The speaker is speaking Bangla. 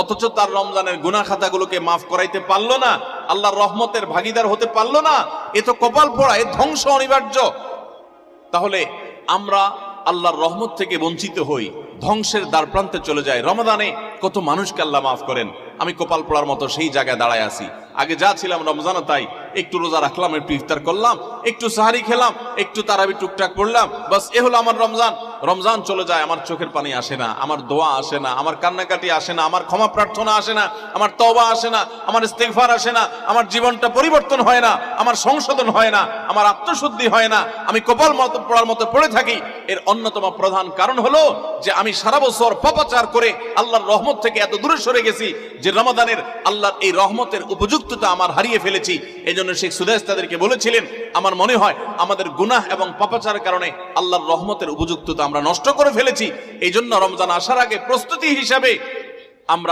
অথচ তার রমজানের গুনা খাতাগুলোকে মাফ করাইতে পারল না, আল্লাহর রহমতের ভাগিদার হতে পারল না, এ তো কপাল পোড়া, এ ধ্বংস অনিবার্য। তাহলে আমরা আল্লাহর রহমত থেকে বঞ্চিত হই, ধ্বংসের দ্বার প্রান্তে চলে যায় রমাদানে কত মানুষকে আল্লাহ মাফ করেন, আমি কপাল পোড়ার মতো সেই জায়গায় দাঁড়ায় আছি। আগে যা ছিলাম রমজানে তাই, একটু রোজা রাখলাম, একটু ইফতার করলাম, একটু সাহারি খেলাম, একটু তারাবি টুকটাক পড়লাম, বাস এ হলো আমার রমজান। রমজান চলে যায়, আমার চোখের পানি আসে না, আমার দোয়া আসে না, আমার কান্নাকাটি আসে না, আমার ক্ষমা প্রার্থনা আসে না, আমার তওবা আসে না, আমার ইস্তেগফার আসে না, আমার জীবনটা পরিবর্তন হয় না, আমার সংশোধন হয় না, আমার আত্মশুদ্ধি হয় না, আমি কপাল মতো, পড়ার মতো পড়ে থাকি। এর অন্যতম প্রধান কারণ হলো যে আমি সারা বছর পাপাচার করে আল্লাহর রহমত থেকে এত দূরে সরে গেছি যে রমাদানের আল্লাহর এই রহমতের উপযুক্ততা আমার হারিয়ে ফেলেছি। এই জন্য শেখ সুদেশ তাদেরকে বলেছিলেন, আমার মনে হয় আমাদের গুনাহ এবং পাপাচারের কারণে আল্লাহর রহমতের উপযুক্ততা আমরা নষ্ট করে ফেলেছি। এই জন্য রমজান আসার আগে প্রস্তুতি হিসাবে